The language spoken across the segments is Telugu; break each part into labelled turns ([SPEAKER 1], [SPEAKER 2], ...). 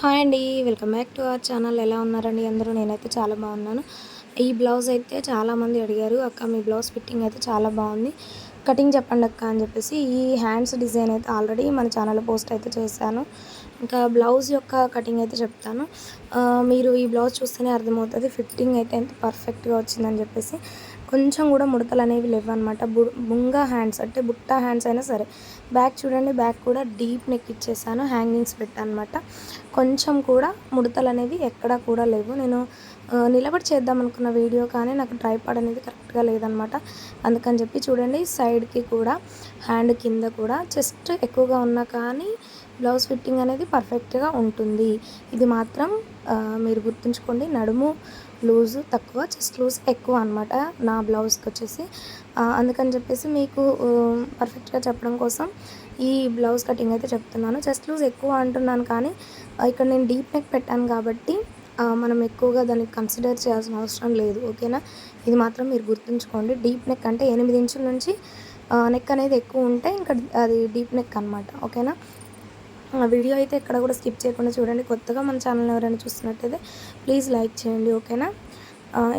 [SPEAKER 1] హాయ్ అండి welcome back to our channel. ఎలా ఉన్నారండి అందరూ? నేనైతే చాలా బాగున్నాను. ఈ బ్లౌజ్ అయితే చాలామంది అడిగారు అక్క మీ బ్లౌజ్ ఫిట్టింగ్ అయితే చాలా బాగుంది. కటింగ్ చెప్పండి అక్క అని చెప్పేసి ఈ హ్యాండ్స్ డిజైన్ అయితే ఆల్రెడీ మన ఛానల్లో పోస్ట్ అయితే చేశాను. ఇంకా బ్లౌజ్ యొక్క కటింగ్ అయితే చెప్తాను. మీరు ఈ బ్లౌజ్ చూస్తేనే అర్థమవుతుంది ఫిట్టింగ్ అయితే ఎంత పర్ఫెక్ట్గా వచ్చిందని చెప్పేసి. కొంచెం కూడా ముడతలు అనేవి లేవు అనమాట బుంగా హ్యాండ్స్ అంటే బుట్ట హ్యాండ్స్ అయినా సరే. బ్యాక్ చూడండి బ్యాక్ కూడా డీప్ నెక్ ఇచ్చేసాను హ్యాంగింగ్స్ పెట్టాను అనమాట కొంచెం కూడా ముడతలు అనేవి ఎక్కడా కూడా లేవు. నేను నిలబడి చేద్దాం అనుకున్న వీడియో కానీ నాకు ట్రైపాడ్ అనేది కరెక్ట్గా లేదనమాట అందుకని చెప్పి చూడండి సైడ్కి కూడా హ్యాండ్ కింద కూడా చెస్ట్ ఎక్కువగా ఉన్నా కానీ బ్లౌజ్ ఫిట్టింగ్ అనేది పర్ఫెక్ట్గా ఉంటుంది. ఇది మాత్రం మీరు గుర్తుంచుకోండి నడుము లూజ్ తక్కువ చెస్ట్ లూజ్ ఎక్కువ అనమాట నా బ్లౌజ్కి వచ్చేసి అందుకని చెప్పేసి మీకు పర్ఫెక్ట్గా చెప్పడం కోసం ఈ బ్లౌజ్ కటింగ్ అయితే చెప్తున్నాను. చెస్ట్ లూజ్ ఎక్కువ అంటున్నాను కానీ ఇక్కడ నేను డీప్ నెక్ పెట్టాను కాబట్టి మనం ఎక్కువగా దాన్ని కన్సిడర్ చేయాల్సిన అవసరం లేదు ఓకేనా? ఇది మాత్రం మీరు గుర్తుంచుకోండి. డీప్ నెక్ అంటే ఎనిమిది ఇంచుల నుంచి నెక్ అనేది ఎక్కువ ఉంటే ఇంకా అది డీప్ నెక్ అనమాట ఓకేనా? వీడియో అయితే ఎక్కడ కూడా స్కిప్ చేయకుండా చూడండి. కొత్తగా మన ఛానల్ ఎవరైనా చూస్తున్నట్టయితే ప్లీజ్ లైక్ చేయండి ఓకేనా?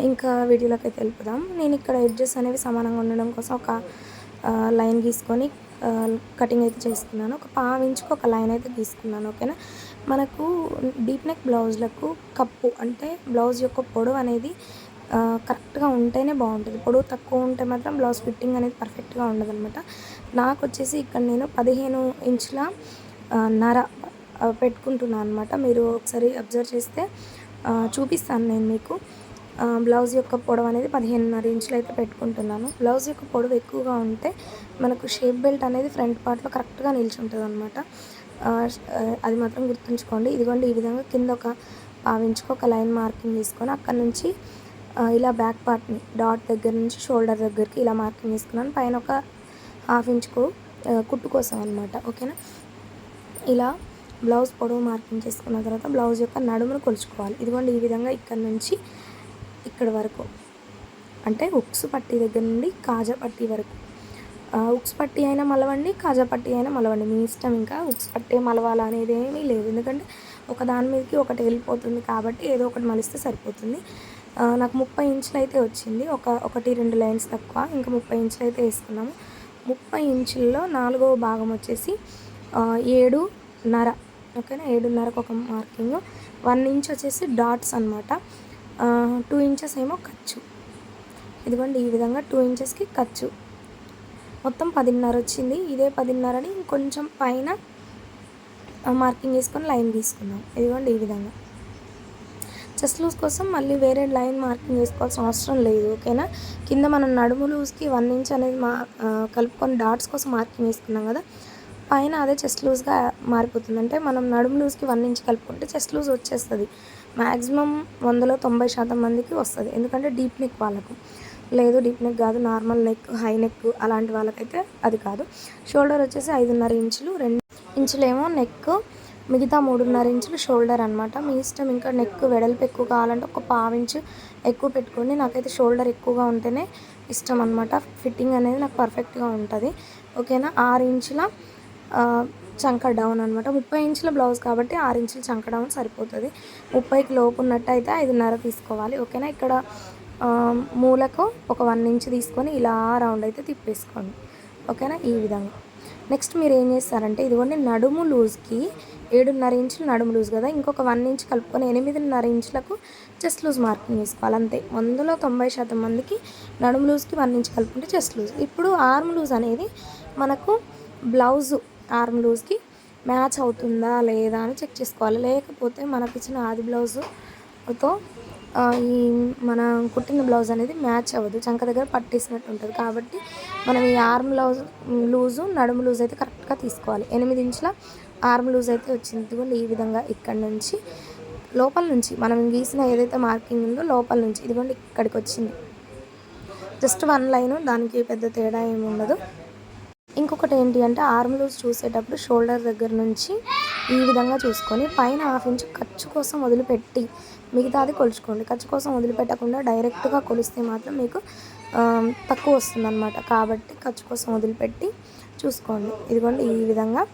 [SPEAKER 1] ఇంకా వీడియోలోకి అయితే వెళ్ళిపోదాం. నేను ఇక్కడ ఎడ్జెస్ అనేవి సమానంగా ఉండడం కోసం ఒక లైన్ గీసుకొని కటింగ్ అయితే చేసుకున్నాను ఒక పావించుకు ఒక లైన్ అయితే గీసుకున్నాను ఓకేనా? మనకు డీప్ నెక్ బ్లౌజ్లకు కప్పు అంటే బ్లౌజ్ యొక్క పొడవు అనేది కరెక్ట్గా ఉంటేనే బాగుంటుంది. పొడవు తక్కువ ఉంటే మాత్రం బ్లౌజ్ ఫిట్టింగ్ అనేది పర్ఫెక్ట్గా ఉండదు అనమాట నాకు వచ్చేసి ఇక్కడ నేను పదిహేను ఇంచుల నర పెట్టుకుంటున్నాను అనమాట మీరు ఒకసారి అబ్జర్వ్ చేస్తే చూపిస్తాను నేను మీకు. బ్లౌజ్ యొక్క పొడవు అనేది పదిహేనున్నర ఇంచులు అయితే పెట్టుకుంటున్నాను. బ్లౌజ్ యొక్క పొడవు ఎక్కువగా ఉంటే మనకు షేప్ బెల్ట్ అనేది ఫ్రంట్ పార్ట్లో కరెక్ట్గా నిల్చుంటుంది అనమాట అది మాత్రం గుర్తుంచుకోండి. ఇదిగోండి ఈ విధంగా కింద ఒక పావించుకు ఒక లైన్ మార్కింగ్ తీసుకొని అక్కడ నుంచి ఇలా బ్యాక్ పార్ట్ని డాట్ దగ్గర నుంచి షోల్డర్ దగ్గరికి ఇలా మార్కింగ్ తీసుకున్నాను. పైన ఒక హాఫ్ ఇంచుకు కుట్టు కోసం అనమాట ఓకేనా? ఇలా బ్లౌజ్ పొడవు మార్కింగ్ చేసుకున్న తర్వాత బ్లౌజ్ యొక్క నడుమును కొలుచుకోవాలి. ఇదిగోండి ఈ విధంగా ఇక్కడ నుంచి ఇక్కడ వరకు. అంటే ఉక్స్ పట్టీ దగ్గర నుండి కాజా పట్టీ వరకు. ఉక్స్ పట్టీ అయినా మలవండి కాజా పట్టీ అయినా మలవండి. మీ ఇష్టం ఇంకా ఉక్స్ పట్టే మలవాలా అనేది ఏమీ లేదు. ఎందుకంటే ఒక దాని మీదకి ఒకటి వెళ్ళిపోతుంది కాబట్టి ఏదో ఒకటి మలిస్తే సరిపోతుంది. నాకు ముప్పై ఇంచులు అయితే వచ్చింది. ఒక ఒకటి రెండు లైన్స్ తక్కువ. ఇంకా ముప్పై ఇంచులు అయితే వేసుకున్నాము. ముప్పై ఇంచుల్లో నాలుగవ భాగం వచ్చేసి ఏడు ఏడున్నర ఓకేనా? ఏడున్నరకు ఒక మార్కింగ్. వన్ ఇంచ్ వచ్చేసి డాట్స్ అనమాట టూ ఇంచెస్ ఏమో ఖర్చు. ఇదిగోండి ఈ విధంగా టూ ఇంచెస్కి ఖర్చు. మొత్తం పదిన్నర వచ్చింది. ఇదే పదిన్నరని ఇంకొంచెం పైన మార్కింగ్ వేసుకొని లైన్ తీసుకున్నాం ఇదిగోండి ఈ విధంగా. చెస్ట్ లూజ్ కోసం మళ్ళీ వేరే లైన్ మార్కింగ్ వేసుకోవాల్సిన అవసరం లేదు ఓకేనా? కింద మనం నడుము లూజ్కి వన్ ఇంచ్ అనేది మా కలుపుకొని డాట్స్ కోసం మార్కింగ్ వేసుకున్నాం కదా పైన అదే చెస్ట్ లూజ్గా మారిపోతుంది. అంటే మనం నడుము లూజ్కి వన్ ఇంచ్ కలుపుకుంటే చెస్ట్ లూజ్ వచ్చేస్తుంది. మ్యాక్సిమం వందలో తొంభై శాతం మందికి వస్తుంది. ఎందుకంటే డీప్ నెక్ వాళ్ళకు. లేదు డీప్ నెక్ కాదు నార్మల్ నెక్ హై నెక్ అలాంటి వాళ్ళకైతే అది కాదు. షోల్డర్ వచ్చేసి ఐదున్నర ఇంచులు రెండు ఇంచులేమో నెక్ మిగతా మూడున్నర ఇంచులు షోల్డర్ అనమాట మీ ఇష్టం ఇంకా నెక్ వెడల్పు ఎక్కువ కావాలంటే ఒక పావించు ఎక్కువ పెట్టుకోండి. నాకైతే షోల్డర్ ఎక్కువగా ఉంటేనే ఇష్టం అనమాట ఫిట్టింగ్ అనేది నాకు పర్ఫెక్ట్గా ఉంటుంది. ఓకేనా? ఆరు ఇంచుల చంక డౌన్ అనమాట ముప్పై ఇంచుల బ్లౌజ్ కాబట్టి ఆరు ఇంచుల చంక డౌన్ సరిపోతుంది. ముప్పైకి లోపు ఉన్నట్టయితే ఐదున్నర తీసుకోవాలి. ఓకేనా? ఇక్కడ మూలకు ఒక వన్ ఇంచ్ తీసుకొని ఇలా రౌండ్ అయితే తిప్పేసుకోండి. ఓకేనా? ఈ విధంగా. నెక్స్ట్ మీరు ఏం చేస్తారంటే ఇదిగోండి నడుము లూజ్కి ఏడున్నర ఇంచులు నడుము లూజ్ కదా? ఇంకొక వన్ ఇంచ్ కలుపుకొని ఎనిమిదిన్నర ఇంచులకు చెస్ట్ లూజ్ మార్కింగ్ వేసుకోవాలి అంతే. వందలో తొంభై శాతం మందికి నడుము లూజ్కి వన్ ఇంచ్ కలుపుకుంటే చెస్ట్ లూజ్ ఇప్పుడు ఆర్మ్ లూజ్ అనేది మనకు బ్లౌజు ఆర్మ్ లూజ్కి మ్యాచ్ అవుతుందా లేదా అని చెక్ చేసుకోవాలి. లేకపోతే మనకి ఇచ్చిన ఆది బ్లౌజుతో ఈ మన కుట్టిన బ్లౌజ్ అనేది మ్యాచ్ అవ్వదు. చంక దగ్గర పట్టేసినట్టు ఉంటుంది. కాబట్టి మనం ఈ ఆర్మ్ బ్లౌజ్ లూజు నడుము లూజ్ అయితే కరెక్ట్గా తీసుకోవాలి. ఎనిమిది ఇంచుల ఆర్మ్ లూజ్ అయితే వచ్చింది ఇదిగోండి ఈ విధంగా ఇక్కడ నుంచి లోపల నుంచి మనం గీసిన ఏదైతే మార్కింగ్ ఉందో లోపల నుంచి ఇదిగోండి ఇక్కడికి వచ్చింది. జస్ట్ వన్ లైన్ దానికి పెద్ద తేడా ఏమి ఉండదు. ఇంకొకటి ఏంటి అంటే ఆర్మ్ లూజ్ చూసేటప్పుడు షోల్డర్ దగ్గర నుంచి ఈ విధంగా చూసుకొని పైన హాఫ్ ఇంచ్ ఖర్చు కోసం వదిలిపెట్టి మిగతాది కొలుచుకోండి. ఖర్చు కోసం వదిలిపెట్టకుండా డైరెక్ట్గా కొలిస్తే మాత్రం మీకు తక్కువ వస్తుందన్నమాట. కాబట్టి ఖర్చు కోసం వదిలిపెట్టి చూసుకోండి. ఇదిగోండి ఈ విధంగా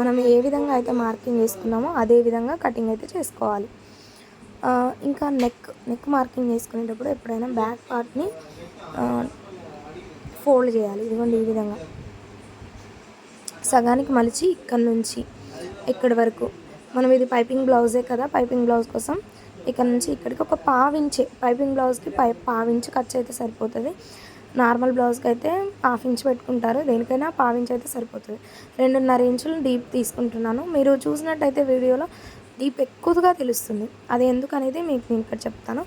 [SPEAKER 1] మనం ఏ విధంగా అయితే మార్కింగ్ చేసుకున్నామో అదే విధంగా కటింగ్ అయితే చేసుకోవాలి. ఇంకా నెక్ నెక్ మార్కింగ్ చేసుకునేటప్పుడు ఎప్పుడైనా బ్యాక్ పార్ట్ని ఫోల్డ్ చేయాలి. ఇదిగోండి ఈ విధంగా. సగానికి మలిచి ఇక్కడ నుంచి ఇక్కడి వరకు. మనం ఇది పైపింగ్ బ్లౌజే కదా పైపింగ్ బ్లౌజ్ కోసం ఇక్కడ నుంచి ఇక్కడికి ఒక పావించే పైపింగ్ బ్లౌజ్కి పై పావించి ఖర్చు అయితే సరిపోతుంది. నార్మల్ బ్లౌజ్కి అయితే హాఫ్ ఇంచ్ పెట్టుకుంటారు దేనికైనా పావించి అయితే సరిపోతుంది. రెండున్నర ఇంచులు డీప్ తీసుకుంటున్నాను. మీరు చూసినట్టయితే వీడియోలో డీప్ ఎక్కువగా తెలుస్తుంది. అది ఎందుకనేది మీకు నేను ఇక్కడ చెప్తాను.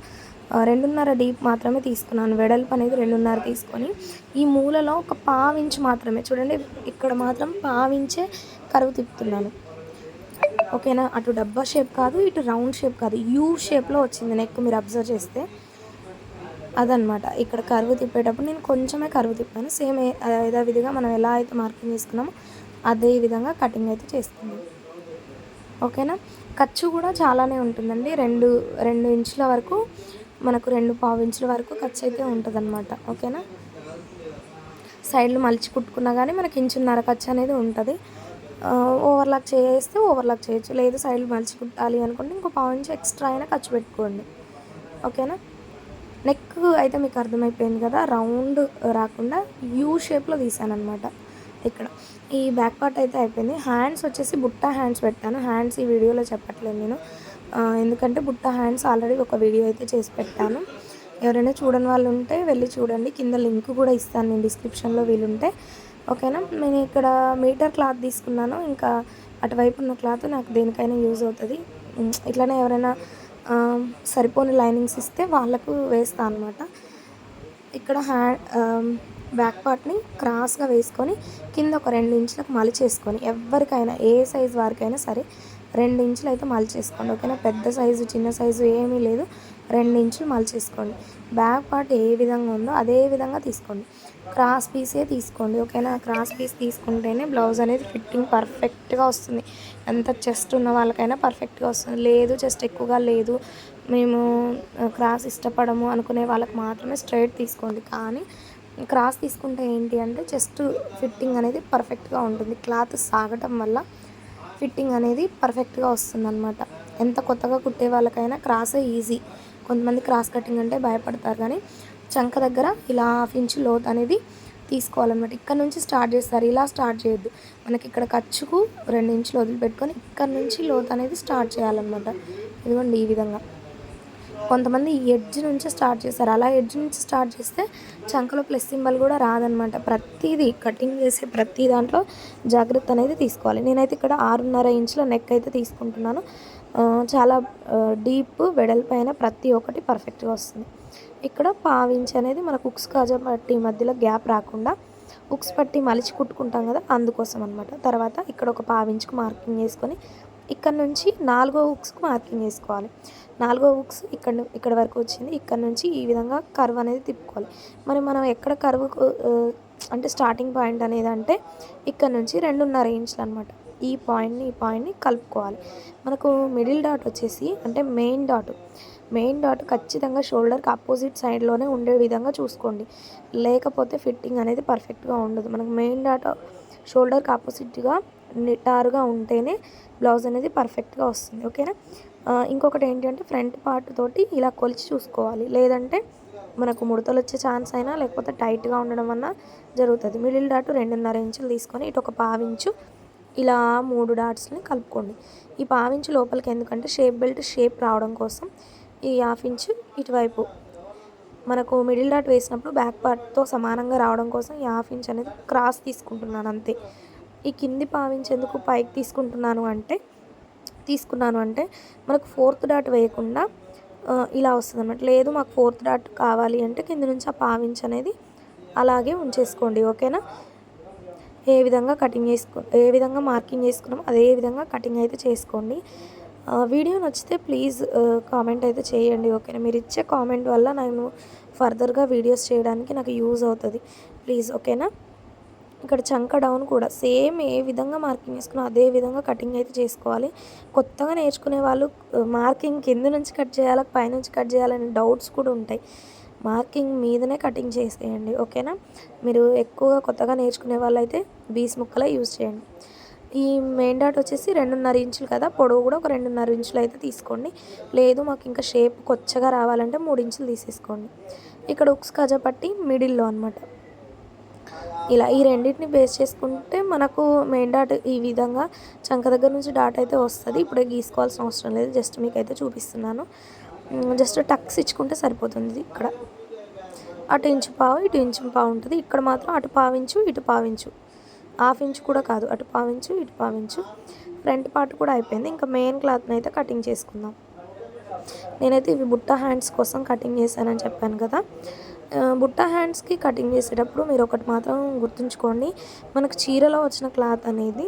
[SPEAKER 1] రెండున్నర డీప్ మాత్రమే తీసుకున్నాను. వెడల్పు అనేది రెండున్నర తీసుకొని ఈ మూలలో ఒక పావించ్ మాత్రమే చూడండి ఇక్కడ మాత్రం పావించే కరువు తిప్పుతున్నాను. ఓకేనా? అటు డబ్బా షేప్ కాదు ఇటు రౌండ్ షేప్ కాదు యూ షేప్లో వచ్చింది నెక్ మీరు అబ్జర్వ్ చేస్తే. అదనమాట ఇక్కడ కరువు తిప్పేటప్పుడు నేను కొంచెమే కరువు తిప్పాను. సేమ్ ఏదో విధిగా మనం ఎలా అయితే మార్కింగ్ చేసుకున్నామో అదే విధంగా కటింగ్ అయితే చేస్తుంది ఓకేనా? ఖర్చు కూడా చాలానే ఉంటుందండి. రెండు రెండు ఇంచుల వరకు మనకు రెండు పావు ఇంచుల వరకు ఖర్చు అయితే ఉంటుంది ఓకేనా? సైడ్లు మలిచి కుట్టుకున్నా కానీ మనకి ఇంచున్నర ఖర్చు అనేది ఉంటుంది. ఓవర్లాక్ చేస్తే ఓవర్లాక్ చేయొచ్చు. లేదు సైడ్లు మలిచి కుట్టాలి అనుకుంటే ఇంకో పావు ఇంచు ఎక్స్ట్రా అయినా ఖర్చు పెట్టుకోండి. ఓకేనా? నెక్ అయితే మీకు అర్థమైపోయింది కదా. రౌండ్ రాకుండా యూ షేప్లో తీసాను అనమాట ఇక్కడ ఈ బ్యాక్ పార్ట్ అయితే అయిపోయింది. హ్యాండ్స్ వచ్చేసి బుట్ట హ్యాండ్స్ పెట్టాను. హ్యాండ్స్ ఈ వీడియోలో చెప్పట్లేదు నేను. ఎందుకంటే బుట్ట హ్యాండ్స్ ఆల్రెడీ ఒక వీడియో అయితే చేసి పెట్టాను. ఎవరైనా చూడని వాళ్ళు ఉంటే వెళ్ళి చూడండి. కింద లింక్ కూడా ఇస్తాను నేను డిస్క్రిప్షన్లో వీలుంటే. ఓకేనా? నేను ఇక్కడ మీటర్ క్లాత్ తీసుకున్నాను. ఇంకా అటువైపు ఉన్న క్లాత్ నాకు దేనికైనా యూజ్ అవుతుంది. ఇట్లానే ఎవరైనా సరిపోని లైనింగ్స్ ఇస్తే వాళ్ళకు వేస్తాను అనమాట ఇక్కడ హ్యాండ్ బ్యాక్ పార్ట్ని క్రాస్గా వేసుకొని కింద ఒక రెండు ఇంచులకు మలిచేసుకొని ఎవరికైనా ఏ సైజ్ వారికైనా సరే రెండు ఇంచులు అయితే మలిచేసుకోండి ఓకేనా? పెద్ద సైజు చిన్న సైజు ఏమీ లేదు. రెండు ఇంచులు మలిచేసుకోండి. బ్యాక్ పార్ట్ ఏ విధంగా ఉందో అదే విధంగా తీసుకోండి. క్రాస్ పీసే తీసుకోండి ఓకేనా? క్రాస్ పీస్ తీసుకుంటేనే బ్లౌజ్ అనేది ఫిట్టింగ్ పర్ఫెక్ట్గా వస్తుంది. ఎంత చెస్ట్ ఉన్న వాళ్ళకైనా పర్ఫెక్ట్గా వస్తుంది. లేదు చెస్ట్ ఎక్కువగా లేదు మేము క్రాస్ ఇష్టపడము అనుకునే వాళ్ళకి మాత్రమే స్ట్రైట్ తీసుకోండి. కానీ క్రాస్ తీసుకుంటే ఏంటి అంటే చెస్ట్ ఫిట్టింగ్ అనేది పర్ఫెక్ట్గా ఉంటుంది. క్లాత్ సాగటం వల్ల ఫిట్టింగ్ అనేది పర్ఫెక్ట్గా వస్తుందన్నమాట. ఎంత కొత్తగా కుట్టే వాళ్ళకైనా క్రాసే ఈజీ. కొంతమంది క్రాస్ కటింగ్ అంటే భయపడతారు కానీ చంక దగ్గర ఇలా హాఫ్ ఇంచ్ లోత్ అనేది తీసుకోవాలన్నమాట. ఇక్కడ నుంచి స్టార్ట్ చేస్తారు. ఇలా స్టార్ట్ చేయొద్దు. మనకి ఇక్కడ ఖర్చుకు రెండు ఇంచులు వదిలిపెట్టుకొని ఇక్కడ నుంచి లోత్ అనేది స్టార్ట్ చేయాలన్నమాట. ఇదిగోండి ఈ విధంగా. కొంతమంది ఈ ఎడ్జ్ నుంచి స్టార్ట్ చేస్తారు అలా ఎడ్జ్ నుంచి స్టార్ట్ చేస్తే చంకలో ప్లస్ సింబల్ కూడా రాదనమాట ప్రతిదీ కటింగ్ చేసే ప్రతి దాంట్లో జాగ్రత్త అనేది తీసుకోవాలి. నేనైతే ఇక్కడ ఆరున్నర ఇంచుల నెక్ అయితే తీసుకుంటున్నాను. చాలా డీప్ వెడల్పైన ప్రతి ఒక్కటి పర్ఫెక్ట్గా వస్తుంది. ఇక్కడ పావించి అనేది మనకు ఉక్స్ కాజా పట్టి మధ్యలో గ్యాప్ రాకుండా ఉక్స్ పట్టి మలిచి కుట్టుకుంటాం కదా అందుకోసం అనమాట తర్వాత ఇక్కడ ఒక పావించుకు మార్కింగ్ చేసుకొని ఇక్కడ నుంచి నాలుగో హుక్స్కి మార్కింగ్ వేసుకోవాలి నాలుగో హుక్స్ ఇక్కడ ఇక్కడ వరకు వచ్చింది. ఇక్కడ నుంచి ఈ విధంగా కర్వ్ అనేది తిప్పుకోవాలి. మరి మనం ఎక్కడ కర్వ్ అంటే స్టార్టింగ్ పాయింట్ అనేది అంటే ఇక్కడ నుంచి రెండున్నర ఇంచులు అనమాట ఈ పాయింట్ని ఈ పాయింట్ని కలుపుకోవాలి. మనకు మిడిల్ డాట్ వచ్చేసి అంటే మెయిన్ డాట్. మెయిన్ డాట్ ఖచ్చితంగా షోల్డర్కి అపోజిట్ సైడ్లోనే ఉండే విధంగా చూసుకోండి. లేకపోతే ఫిట్టింగ్ అనేది పర్ఫెక్ట్గా ఉండదు. మనకు మెయిన్ డాట్ షోల్డర్కి ఆపోజిట్గా నిటారుగా ఉంటేనే బ్లౌజ్ అనేది పర్ఫెక్ట్గా వస్తుంది ఓకేనా? ఇంకొకటి ఏంటంటే ఫ్రంట్ పార్ట్ తోటి ఇలా కొలిచి చూసుకోవాలి. లేదంటే మనకు ముడతలు వచ్చే ఛాన్స్ అయినా లేకపోతే టైట్గా ఉండడం వల్ల జరుగుతుంది. మిడిల్ డాట్ రెండున్నర ఇంచులు తీసుకొని ఇటు ఒక పావించు ఇలా మూడు డాట్స్ని కలుపుకోండి. ఈ పావించు లోపలికి ఎందుకంటే షేప్ బెల్ట్ షేప్ రావడం కోసం ఈ హాఫ్ ఇంచు ఇటువైపు మనకు మిడిల్ డాట్ వేసినప్పుడు బ్యాక్ పార్ట్తో సమానంగా రావడం కోసం ఈ హాఫ్ ఇంచ్ అనేది క్రాస్ తీసుకుంటున్నాను అంతే. ఈ కింది పావించేందుకు పైకి తీసుకుంటున్నాను అంటే తీసుకున్నాను అంటే మనకు ఫోర్త్ డాట్ వేయకుండా ఇలా వస్తుంది అనమాట లేదు మాకు ఫోర్త్ డాట్ కావాలి అంటే కింద నుంచి ఆ పావించ్ అనేది అలాగే ఉంచేసుకోండి ఓకేనా? ఏ విధంగా కటింగ్ చేసుకో ఏ విధంగా మార్కింగ్ చేసుకున్నామో అదే విధంగా కటింగ్ అయితే చేసుకోండి. వీడియో నచ్చితే ప్లీజ్ కామెంట్ అయితే చేయండి ఓకేనా? మీరు ఇచ్చే కామెంట్ వల్ల నేను ఫర్దర్గా వీడియోస్ చేయడానికి నాకు యూజ్ అవుతుంది. ప్లీజ్ ఓకేనా? ఇక్కడ చంక డౌన్ కూడా సేమ్ ఏ విధంగా మార్కింగ్ వేసుకున్నా అదే విధంగా కటింగ్ అయితే చేసుకోవాలి. కొత్తగా నేర్చుకునే వాళ్ళు మార్కింగ్ కింద నుంచి కట్ చేయాలా పైనుంచి కట్ చేయాలనే డౌట్స్ కూడా ఉంటాయి. మార్కింగ్ మీదనే కటింగ్ చేసేయండి ఓకేనా? మీరు ఎక్కువగా కొత్తగా నేర్చుకునే వాళ్ళైతే బీస్ ముక్కలే యూజ్ చేయండి. ఈ మెయిన్ డాట్ వచ్చేసి రెండున్నర ఇంచులు కదా పొడవు కూడా ఒక రెండున్నర ఇంచులు అయితే తీసుకోండి. లేదు మాకు ఇంకా షేప్ కొచ్చగా రావాలంటే మూడు ఇంచులు తీసేసుకోండి. ఇక్కడ ఉక్స్ కజా పట్టి మిడిల్లో అనమాట ఇలా ఈ రెండింటిని బేస్ చేసుకుంటే మనకు మెయిన్ డాట్ ఈ విధంగా చంక దగ్గర నుంచి డాట్ అయితే వస్తుంది. ఇప్పుడే గీసుకోవాల్సిన అవసరం లేదు. జస్ట్ మీకు అయితే చూపిస్తున్నాను జస్ట్ టక్స్ ఇచ్చుకుంటే సరిపోతుంది ఇక్కడ. అటు ఇంచు పావు ఇటు ఇంచు పావు ఉంటుంది. ఇక్కడ మాత్రం అటు పావించు ఇటు పావించు హాఫ్ ఇంచు కూడా కాదు. అటు పావించు ఇటు పావించు ఫ్రంట్ పార్ట్ కూడా అయిపోయింది. ఇంకా మెయిన్ క్లాత్ని అయితే కటింగ్ చేసుకుందాం. నేనైతే ఇవి బుట్ట హ్యాండ్స్ కోసం కటింగ్ చేశానని చెప్పాను కదా. బుట్ట హ్యాండ్స్కి కటింగ్ చేసేటప్పుడు మీరు ఒకటి మాత్రం గుర్తుంచుకోండి. మనకు చీరలో వచ్చిన క్లాత్ అనేది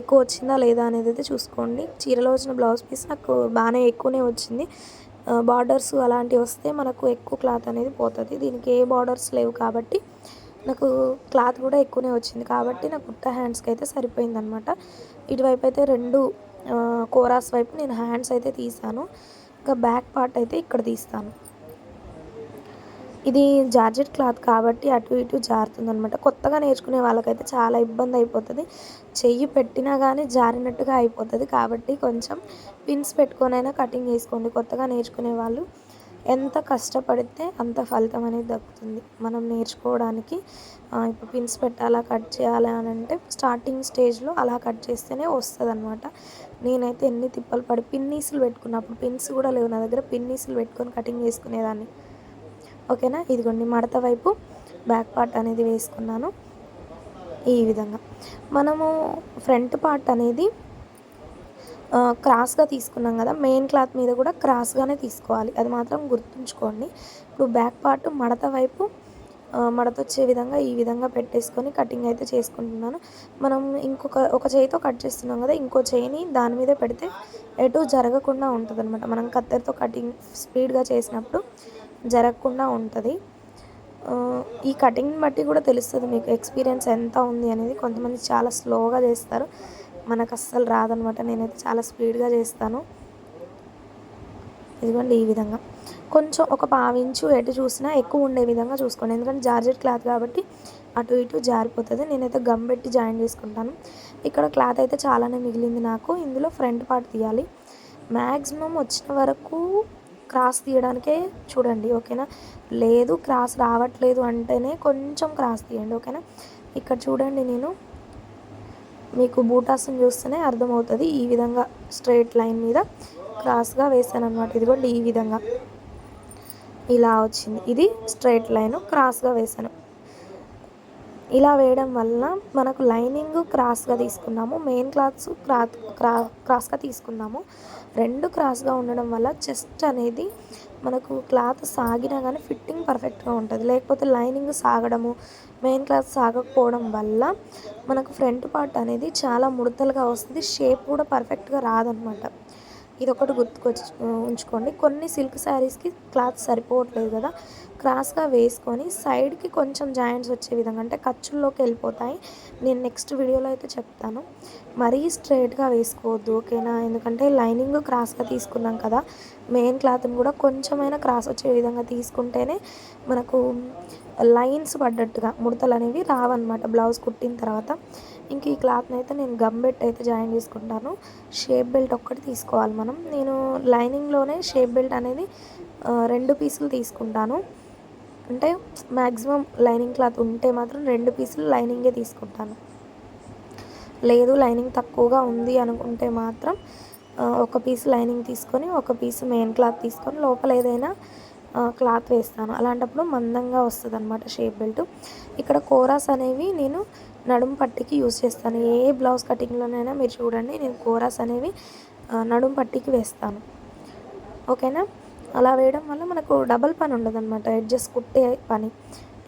[SPEAKER 1] ఎక్కువ వచ్చిందా లేదా అనేది అయితే చూసుకోండి. చీరలో వచ్చిన బ్లౌజ్ పీస్ నాకు బాగానే ఎక్కువనే వచ్చింది. బార్డర్స్ అలాంటివి వస్తే మనకు ఎక్కువ క్లాత్ అనేది పోతుంది. దీనికి ఏ బార్డర్స్ లేవు కాబట్టి నాకు క్లాత్ కూడా ఎక్కువనే వచ్చింది. కాబట్టి నాకు బుట్ట హ్యాండ్స్కి అయితే సరిపోయింది అనమాట ఇటువైపు అయితే రెండు కోరాస్ వైపు నేను హ్యాండ్స్ అయితే తీసాను. ఇంకా బ్యాక్ పార్ట్ అయితే ఇక్కడ తీస్తాను. ఇది జార్జెట్ క్లాత్ కాబట్టి అటు ఇటు జారుతుంది అనమాట కొత్తగా నేర్చుకునే వాళ్ళకైతే చాలా ఇబ్బంది అయిపోతుంది. చెయ్యి పెట్టినా కానీ జారినట్టుగా అయిపోతుంది. కాబట్టి కొంచెం పిన్స్ పెట్టుకొనైనా కటింగ్ చేసుకోండి. కొత్తగా నేర్చుకునే వాళ్ళు ఎంత కష్టపడితే అంత ఫలితం అనేది దక్కుతుంది. మనం నేర్చుకోవడానికి ఇప్పుడు పిన్స్ పెట్టాలా కట్ చేయాలా అని అంటే స్టార్టింగ్ స్టేజ్లో అలా కట్ చేస్తేనే వస్తుంది అనమాట నేనైతే ఎన్ని తిప్పలు పడి పిన్నీసులు పెట్టుకున్నప్పుడు పిన్స్ కూడా లేవు. నా దగ్గర పిన్నీసులు పెట్టుకొని కటింగ్ చేసుకునేదాన్ని. ఓకేనా? ఇదిగోండి మడత వైపు బ్యాక్ పార్ట్ అనేది వేసుకున్నాను. ఈ విధంగా. మనము ఫ్రంట్ పార్ట్ అనేది క్రాస్గా తీసుకున్నాం కదా మెయిన్ క్లాత్ మీద కూడా క్రాస్గానే తీసుకోవాలి. అది మాత్రం గుర్తుంచుకోండి. ఇప్పుడు బ్యాక్ పార్ట్ మడత వైపు మడత వచ్చే విధంగా ఈ విధంగా పెట్టేసుకొని కటింగ్ అయితే చేసుకుంటున్నాను. మనం ఇంకొక ఒక చేయితో కట్ చేస్తున్నాం కదా ఇంకో చేయిని దాని మీద పెడితే ఎటు జరగకుండా ఉంటుంది అనమాట మనం కత్తెరతో కటింగ్ స్పీడ్గా చేసినప్పుడు జరగకుండా ఉంటుంది. ఈ కటింగ్ బట్టి కూడా తెలుస్తుంది మీకు ఎక్స్పీరియన్స్ ఎంత ఉంది అనేది. కొంతమంది చాలా స్లోగా చేస్తారు. మనకు అస్సలు రాదనమాట. నేనైతే చాలా స్పీడ్గా చేస్తాను. ఇదిగోండి ఈ విధంగా. కొంచెం ఒక పావించు ఎటు చూసినా ఎక్కువ ఉండే విధంగా చూసుకోండి. ఎందుకంటే జార్జెట్ క్లాత్ కాబట్టి అటు ఇటు జారిపోతుంది. నేనైతే గమ్ పెట్టి జాయిన్ చేసుకుంటాను. ఇక్కడ క్లాత్ అయితే చాలానే మిగిలింది నాకు. ఇందులో ఫ్రంట్ పార్ట్ తీయాలి. మ్యాక్సిమం వచ్చిన వరకు క్రాస్ తీయడానికే చూడండి ఓకేనా? లేదు క్రాస్ రావట్లేదు అంటేనే కొంచెం క్రాస్ తీయండి ఓకేనా? ఇక్కడ చూడండి నేను మీకు బూటాస్ని చూస్తేనే అర్థమవుతుంది ఈ విధంగా స్ట్రైట్ లైన్ మీద క్రాస్గా వేసాను అనమాట ఇదిగోండి ఈ విధంగా ఇలా వచ్చింది. ఇది స్ట్రైట్ లైన్ క్రాస్గా వేసాను ఇలా వేయడం వల్ల మనకు లైనింగ్ క్రాస్గా తీసుకున్నాము మెయిన్ క్లాత్స్ క్రాత్ క్రా క్రాస్గా తీసుకున్నాము. రెండు క్రాస్గా ఉండడం వల్ల చెస్ట్ అనేది మనకు క్లాత్ సాగినా కానీ ఫిట్టింగ్ పర్ఫెక్ట్గా ఉంటుంది. లేకపోతే లైనింగ్ సాగడము మెయిన్ క్లాత్ సాగకపోవడం వల్ల మనకు ఫ్రంట్ పార్ట్ అనేది చాలా ముడతలుగా వస్తుంది. షేప్ కూడా పర్ఫెక్ట్గా రాదనమాట. ఇది ఒకటి గుర్తుకొచ్చి ఉంచుకోండి. కొన్ని సిల్క్ శారీస్కి క్లాత్ సరిపోవట్లేదు కదా క్రాస్గా వేసుకొని సైడ్కి కొంచెం జాయింట్స్ వచ్చే విధంగా అంటే ఖర్చుల్లోకి వెళ్ళిపోతాయి. నేను నెక్స్ట్ వీడియోలో అయితే చెప్తాను. మరీ స్ట్రైట్గా వేసుకోవద్దు ఓకేనా? ఎందుకంటే లైనింగ్ క్రాస్గా తీసుకున్నాం కదా మెయిన్ క్లాత్ని కూడా కొంచెమైనా క్రాస్ వచ్చే విధంగా తీసుకుంటేనే మనకు లైన్స్ పడ్డట్టుగా ముడతలు అనేవి రావన్నమాట. బ్లౌజ్ కుట్టిన తర్వాత ఇంక ఈ క్లాత్ని అయితే నేను గమ్ బెల్ట్ అయితే జాయిన్ చేసుకుంటాను. షేప్ బెల్ట్ ఒక్కటి తీసుకోవాలి మనం. నేను లైనింగ్లోనే షేప్ బెల్ట్ అనేది రెండు పీసులు తీసుకుంటాను. అంటే మ్యాక్సిమం లైనింగ్ క్లాత్ ఉంటే మాత్రం రెండు పీసులు లైనింగే తీసుకుంటాను. లేదు లైనింగ్ తక్కువగా ఉంది అనుకుంటే మాత్రం ఒక పీస్ లైనింగ్ తీసుకొని ఒక పీస్ మెయిన్ క్లాత్ తీసుకొని లోపల ఏదైనా క్లాత్ వేస్తాను. అలాంటప్పుడు మందంగా వస్తుంది అనమాట షేప్ బెల్ట్. ఇక్కడ కోరాస్ అనేవి నేను నడుము పట్టికి యూస్ చేస్తాను. ఏ బ్లౌజ్ కటింగ్లోనైనా మీరు చూడండి నేను కోరాస్ అనేవి నడుము పట్టికి వేస్తాను. ఓకేనా? అలా వేయడం వల్ల మనకు డబల్ పని ఉండదన్నమాట. ఎడ్జస్ట్ కుట్టే పని.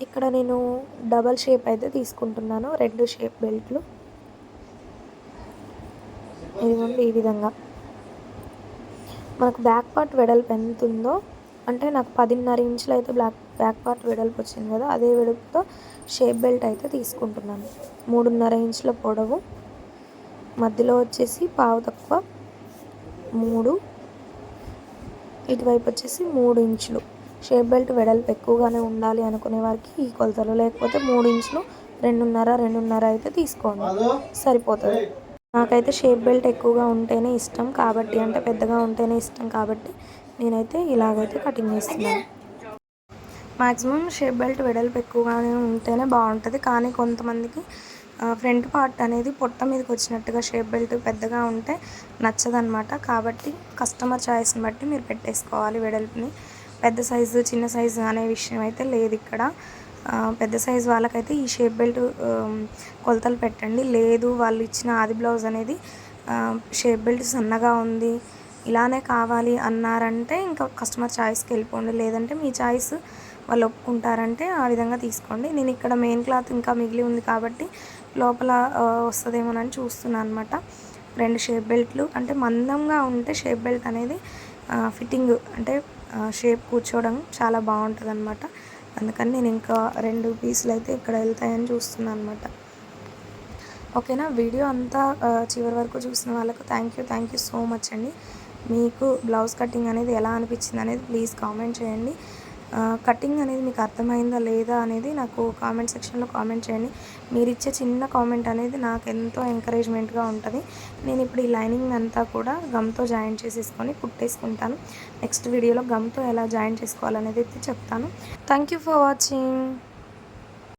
[SPEAKER 1] ఇక్కడ నేను డబల్ షేప్ అయితే తీసుకుంటున్నాను. రెండు షేప్ బెల్ట్లు. ఇదిగోండి ఈ విధంగా. మనకు బ్యాక్ పార్ట్ వెడల్పు ఎంత ఉందో అంటే నాకు పదిన్నర ఇంచులు అయితే బ్లాక్ బ్యాక్ పార్ట్ వెడల్పు వచ్చింది కదా అదే వెడల్పుతో షేప్ బెల్ట్ అయితే తీసుకుంటున్నాను. మూడున్నర ఇంచుల పొడవు. మధ్యలో వచ్చేసి పావు తక్కువ మూడు. ఇటువైపు వచ్చేసి మూడు ఇంచులు. షేప్ బెల్ట్ వెడల్పు ఎక్కువగానే ఉండాలి అనుకునే వారికి ఈ కొలతలు. లేకపోతే మూడు ఇంచులు రెండున్నర రెండున్నర అయితే తీసుకోండి. సరిపోతుంది. నాకైతే షేప్ బెల్ట్ ఎక్కువగా ఉంటేనే ఇష్టం కాబట్టి అంటే పెద్దగా ఉంటేనే ఇష్టం కాబట్టి నేనైతే ఇలాగైతే కటింగ్ చేస్తున్నాను. మ్యాక్సిమం షేప్ బెల్ట్ వెడల్పు ఎక్కువగానే ఉంటేనే బాగుంటుంది. కానీ కొంతమందికి ఫ్రంట్ పార్ట్ అనేది పొట్ట మీదకి వచ్చినట్టుగా షేప్ బెల్ట్ పెద్దగా ఉంటే నచ్చదనమాట కాబట్టి కస్టమర్ చాయిస్ని బట్టి మీరు పెట్టేసుకోవాలి వెడల్పుని. పెద్ద సైజు చిన్న సైజు అనే విషయం అయితే లేదు ఇక్కడ. పెద్ద సైజు వాళ్ళకైతే ఈ షేప్ బెల్ట్ కొలతలు పెట్టండి. లేదు వాళ్ళు ఇచ్చిన ఆది బ్లౌజ్ అనేది షేప్ బెల్ట్ సన్నగా ఉంది ఇలానే కావాలి అన్నారంటే ఇంకా కస్టమర్ చాయిస్కి వెళ్ళిపోండి. లేదంటే మీ చాయిస్ వాళ్ళు ఒప్పుకుంటారంటే ఆ విధంగా తీసుకోండి. నేను ఇక్కడ మెయిన్ క్లాత్ ఇంకా మిగిలి ఉంది కాబట్టి లోపల వస్తుందేమోనని చూస్తున్నాను అనమాట రెండు షేప్ బెల్ట్లు అంటే మందంగా ఉంటే షేప్ బెల్ట్ అనేది ఫిట్టింగ్ అంటే షేప్ కూర్చోవడం చాలా బాగుంటుంది అనమాట అందుకని నేను ఇంకా రెండు పీసులు అయితే ఇక్కడ వెళ్తాయని చూస్తున్నాను అనమాట ఓకేనా? వీడియో అంతా చివరి వరకు చూసిన వాళ్ళకు thank you thank you so much అండి. మీకు బ్లౌజ్ కటింగ్ అనేది ఎలా అనిపించింది అనేది ప్లీజ్ కామెంట్ చేయండి. కటింగ్ అనేది మీకు అర్థమైందా లేదా అనేది నాకు కామెంట్ సెక్షన్లో కామెంట్ చేయండి. మీరు ఇచ్చే చిన్న కామెంట్ అనేది నాకు ఎంతో ఎంకరేజ్మెంట్గా ఉంటుంది. నేను ఇప్పుడు ఈ లైనింగ్ అంతా కూడా గమ్తో జాయిన్ చేసేసుకొని కుట్టేసుకుంటాను. నెక్స్ట్ వీడియోలో గమ్తో ఎలా జాయిన్ చేసుకోవాలనేది అయితే చెప్తాను. Thank you for watching.